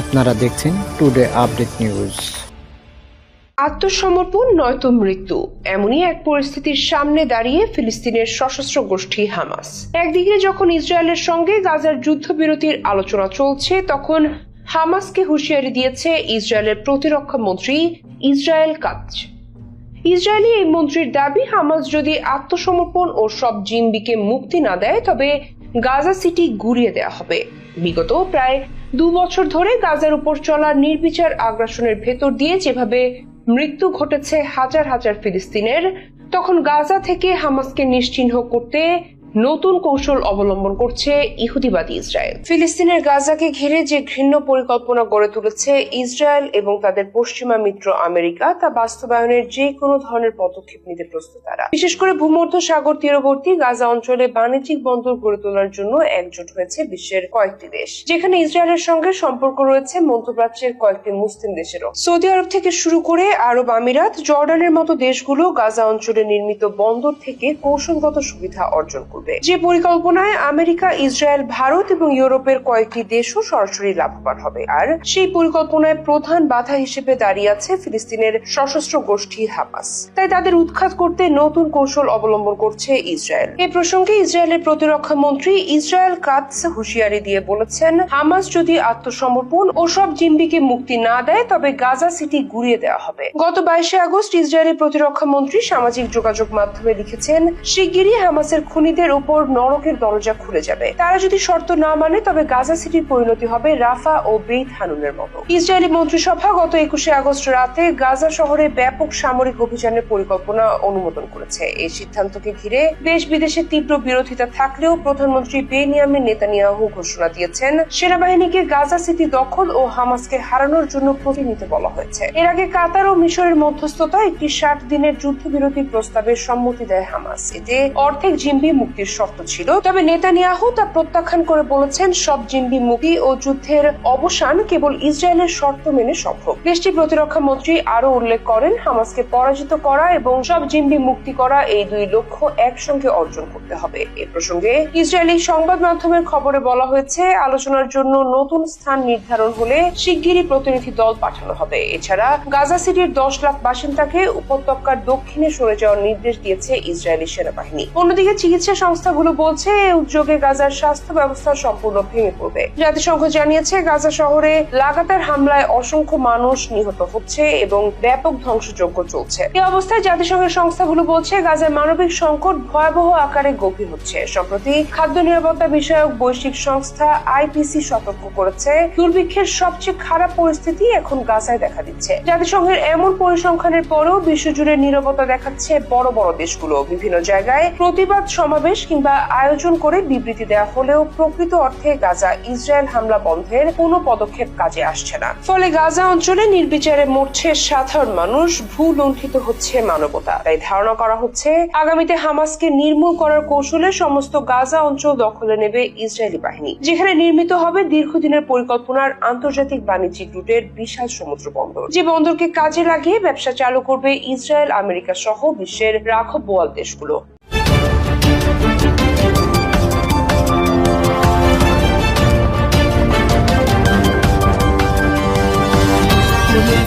আপনারা দেখছেন today update news আত্মসমর্পণ, নয়তো মৃত্যু। এমনই এক পরিস্থিতির সামনে দাঁড়িয়ে ফিলিস্তিনের সশস্ত্র গোষ্ঠী হামাস। একদিকে যখন ইসরায়েলের সঙ্গে গাজার যুদ্ধবিরতির আলোচনা চলছে, তখন হামাসকে হুঁশিয়ারি দিয়েছে ইসরায়েলের প্রতিরক্ষা মন্ত্রী ইসরায়েল কাজ। ইসরায়েলি এই মন্ত্রীর দাবি, হামাস যদি আত্মসমর্পণ ও সব জিম্বিকে মুক্তি না দেয়, তবে গাজা সিটি গুড়িয়ে দেয়া হবে। বিগত প্রায় দু বছর ধরে গাজার উপর চলা নির্বিচার আগ্রাসনের ভেতর দিয়ে যেভাবে মৃত্যু ঘটেছে হাজার হাজার ফিলিস্তিনের, তখন গাজা থেকে হামাসকে নিশ্চিহ্ন করতে নতুন কৌশল অবলম্বন করছে ইহুদিবাদী ইসরায়েল। ফিলিস্তিনের গাজাকে ঘিরে যে ঘৃণ্য পরিকল্পনা গড়ে তুলেছে ইসরায়েল এবং তাদের পশ্চিমা মিত্র আমেরিকা, তা বাস্তবায়নের যে কোনো ধরনের পদক্ষেপ নিতে প্রস্তুত তারা। বিশেষ করে ভূমধ্য সাগর তীরবর্তী গাজা অঞ্চলে বাণিজ্যিক বন্দর গড়ে তোলার জন্য একজোট হয়েছে বিশ্বের কয়েকটি দেশ, যেখানে ইসরায়েলের সঙ্গে সম্পর্ক রয়েছে মধ্যপ্রাচ্যের কয়েকটি মুসলিম দেশেরও। সৌদি আরব থেকে শুরু করে আরব আমিরাত, জর্ডানের মতো দেশগুলো গাজা অঞ্চলে নির্মিত বন্দর থেকে কৌশলগত সুবিধা অর্জন করবে। যে পরিকল্পনায় আমেরিকা, ইসরায়েল, ভারত এবং ইউরোপের কয়েকটি দেশও সরাসরি লাভবান হবে। আর সেই পরিকল্পনায় প্রধান বাধা হিসেবে দাঁড়িয়ে আছে ফিলিস্তিনের সশস্ত্র গোষ্ঠী হামাস। তাই তাদের উৎখাত করতে নতুন কৌশল অবলম্বন করছে ইসরায়েল। এ প্রসঙ্গে ইসরায়েলের প্রতিরক্ষা মন্ত্রী ইসরায়েল কাতস হুঁশিয়ারি দিয়ে বলেছেন, হামাস যদি আত্মসমর্পণ ও সব জিম্বিকে মুক্তি না দেয়, তবে গাজা সিটি গুড়িয়ে দেওয়া হবে। গত বাইশে আগস্ট ইসরায়েলের প্রতিরক্ষা মন্ত্রী সামাজিক যোগাযোগ মাধ্যমে লিখেছেন, শিগগিরই হামাসের খুনিদের উপর নরকের দরজা খুলে যাবে। তারা যদি শর্ত না মানে তবে গাজা সিটির পরিণতি হবে রাফা ও বেইত হানুনের মতো। ইসরায়েলি মন্ত্রিসভা গত একুশে আগস্ট রাতে গাজা শহরে ব্যাপক সামরিক অভিযানের পরিকল্পনা অনুমোদন করেছে। এই সিদ্ধান্তকে ঘিরে দেশ বিদেশে তীব্র বিরোধিতা থাকলেও প্রধানমন্ত্রী বেনিয়ামিন নেতানিয়াহু ঘোষণা দিয়েছেন, সেনাবাহিনীকে গাজা সিটি দখল ও হামাসকে হারানোর জন্য প্রস্তুতি নিতে বলা হয়েছে। এর আগে কাতার ও মিশরের মধ্যস্থতা একটি ষাট দিনের যুদ্ধবিরতি প্রস্তাবে সম্মতি দেয় হামাস। এতে অর্ধেক জিম্বি মুক্তির শর্ত ছিল। তবে নেতানিয়াহু তা প্রত্যাখ্যান করে বলেছেন, সব জিম্বি মুক্তি ও যুদ্ধের অবসান কেবল ইসরায়েলের শর্ত মেনে সম্ভব। দেশটির প্রতিরক্ষা মন্ত্রী আরও উল্লেখ করেন, হামাসকে পরাজিত করা এবং সব জিম্বি মুক্তি করা এই দুই লক্ষ্য একসঙ্গে অর্জন করতে হবে। এ প্রসঙ্গে ইসরায়েলি সংবাদ মাধ্যমের খবরে বলা হয়েছে, আলোচনার জন্য নতুন স্থান নির্ধারণ হলে শিগগিরই প্রতিনিধি দল পাঠানো হবে। এছাড়া গাজা সিটির দশ লাখ বাসিন্দাকে উপত্যকার দক্ষিণে সরে যাওয়ার নির্দেশ দিয়েছে ইসরায়েলি সেনাবাহিনী। অন্যদিকে চিকিৎসা সংস্থাগুলো বলছে, এই উদ্যোগে গাজার স্বাস্থ্য ব্যবস্থা সম্পূর্ণ ভেঙে পড়বে। জাতিসংঘ জানিয়েছে, গাজা শহরে লাগাতার হামলায় অসংখ্য মানুষ নিহত হচ্ছে এবং ব্যাপক ধ্বংসযজ্ঞ চলছে। এই অবস্থায় জাতিসংঘের সংস্থাগুলো বলছে গাজার মানবিক সংকট ভয়াবহ আকারে গভীর হচ্ছে। সম্প্রতি খাদ্য নিরাপত্তা বিষয়ক বৈশ্বিক সংস্থা আইপিসি সতর্ক করেছে, দুর্ভিক্ষের সবচেয়ে খারাপ পরিস্থিতি এখন গাজায় দেখা দিচ্ছে। জাতিসংঘের এমন পরিসংখ্যানের পরেও বিশ্বজুড়ে নীরবতা দেখাচ্ছে বড় বড় দেশগুলো। বিভিন্ন জায়গায় প্রতিবাদ সমাবেশ কিংবা আয়োজন করে বিবৃতি দেওয়া হলেও প্রকৃত অর্থে গাজা ইসরায়েল হামলা বন্ধের কোনো পদক্ষেপ কাজে আসছে না। ফলে গাজা অঞ্চলে নির্বিচারে মরছে সাধারণ মানুষ ভূ লুণ্ঠিত হচ্ছে মানবতা। তাই ধারণা করা হচ্ছে, আগামীতে হামাসকে নির্মূল করার কৌশলে সমস্ত গাজা অঞ্চল দখলে নেবে ইসরায়েলি বাহিনী। যেখানে নির্মিত হবে দীর্ঘদিনের পরিকল্পনার আন্তর্জাতিক বাণিজ্যিক রুটের বিশাল সমুদ্র বন্দর যে বন্দরকে কাজে লাগিয়ে ব্যবসা চালু করবে ইসরায়েল, আমেরিকা সহ বিশ্বের রাঘব বোয়াল দেশগুলো।